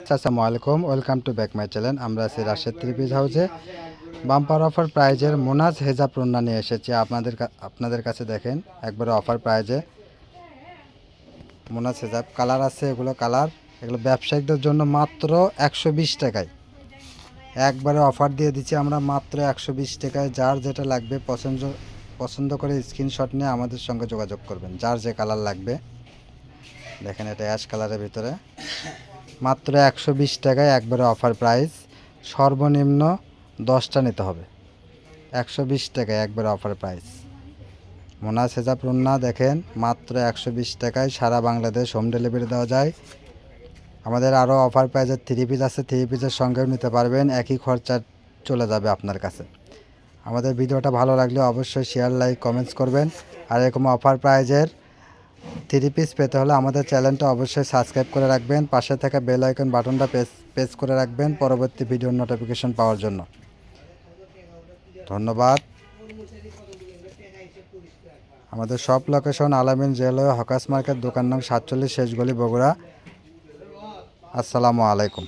আসসালামু আলাইকুম welcome to back my channel আমরা আছি রাশেদ ত্রিপিজ হাউসে। বাম্পার অফার প্রাইজের মোনাজ হেজাব রুন্না নিয়ে এসেছি। আপনাদের আপনাদের কাছে দেখেন, একবারে অফার প্রাইজে মোনাজ হেজাব কালার আছে, এগুলো কালার এগুলো ব্যবসায়িকদের জন্য মাত্র একশো বিশ টাকায়। একবারে অফার দিয়ে দিচ্ছি আমরা মাত্র একশো বিশ টাকায়। যার যেটা লাগবে, পছন্দ পছন্দ করে স্ক্রিনশট নিয়ে আমাদের সঙ্গে যোগাযোগ করবেন। যার যে কালার লাগবে, দেখেন এটা অ্যাশ কালারের ভিতরে। মাত্র একশো বিশ টাকায় একবারে অফার প্রাইস। সর্বনিম্ন দশটা নিতে হবে। একশো বিশ টাকায় একবারে অফার প্রাইস। মোনাস হেজাব রুন্না, দেখেন, মাত্র একশো বিশ টাকায় সারা বাংলাদেশ হোম ডেলিভারি দেওয়া যায়। আমাদের আরও অফার প্রাইজের থ্রি পিস আছে। থ্রি পিসের সঙ্গেও নিতে পারবেন। একই খরচা চলে যাবে আপনার কাছে। আমাদের ভিডিওটা ভালো লাগলে অবশ্যই শেয়ার লাইক কমেন্টস করবেন। আর এরকম অফার প্রাইজের থ্রি পিস পেতে হলে আমাদের চ্যানেলটা অবশ্যই সাবস্ক্রাইব করে রাখবেন, পাশে থাকা বেল আইকন বাটনটা প্রেস প্রেস করে রাখবেন পরবর্তী ভিডিওর নোটিফিকেশন পাওয়ার জন্য। ধন্যবাদ। আমাদের সব লোকেশন আলামিন জেলওয়ে হকাস মার্কেট, দোকান নাম সাতচল্লিশ শেষগলি বগুড়া। আসসালামু আলাইকুম।